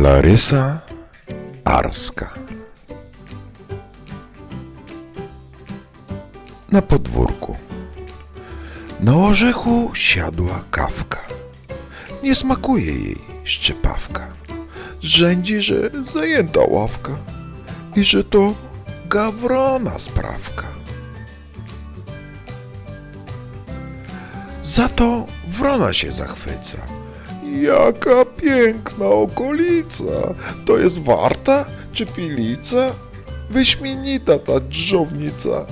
Larysa Arska. Na podwórku. Na orzechu siadła kawka. Nie smakuje jej szczypawka. Zrzędzi, że zajęta ławka I że to gawrona sprawka. Za to wrona się zachwyca. Jaka piękna okolica! To jest warta czy pilica? Wyśmienita ta dżownica.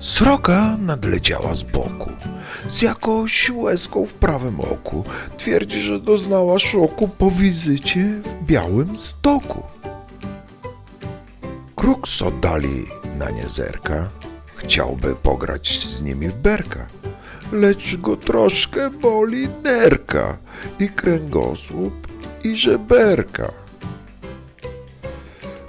Sroka nadleciała z boku, z jakąś łezką w prawym oku. Twierdzi, że doznała szoku po wizycie w Białym Stoku. Kruks oddali na nie zerka. Chciałby pograć z nimi w berka, lecz go troszkę boli nerka i kręgosłup i żeberka.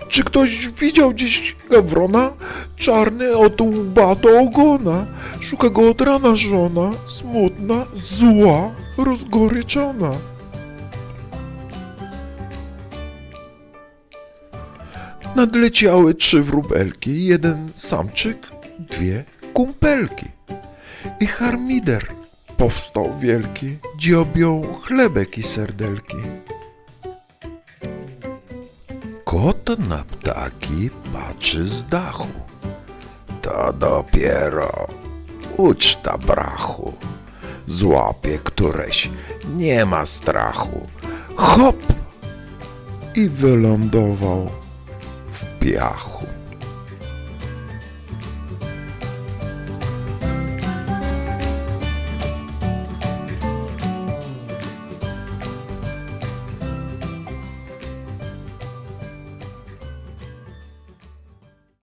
Czy ktoś widział dziś Gawrona? Czarny od łba do ogona. Szuka go od rana żona, smutna, zła, rozgoryczona. Nadleciały trzy wróbelki, jeden samczyk, dwie kumpelki. I harmider powstał wielki, dziobią chlebek i serdelki. Kot na ptaki patrzy z dachu. To dopiero uczta brachu. Złapie któreś, nie ma strachu. Hop! I wylądował w piachu.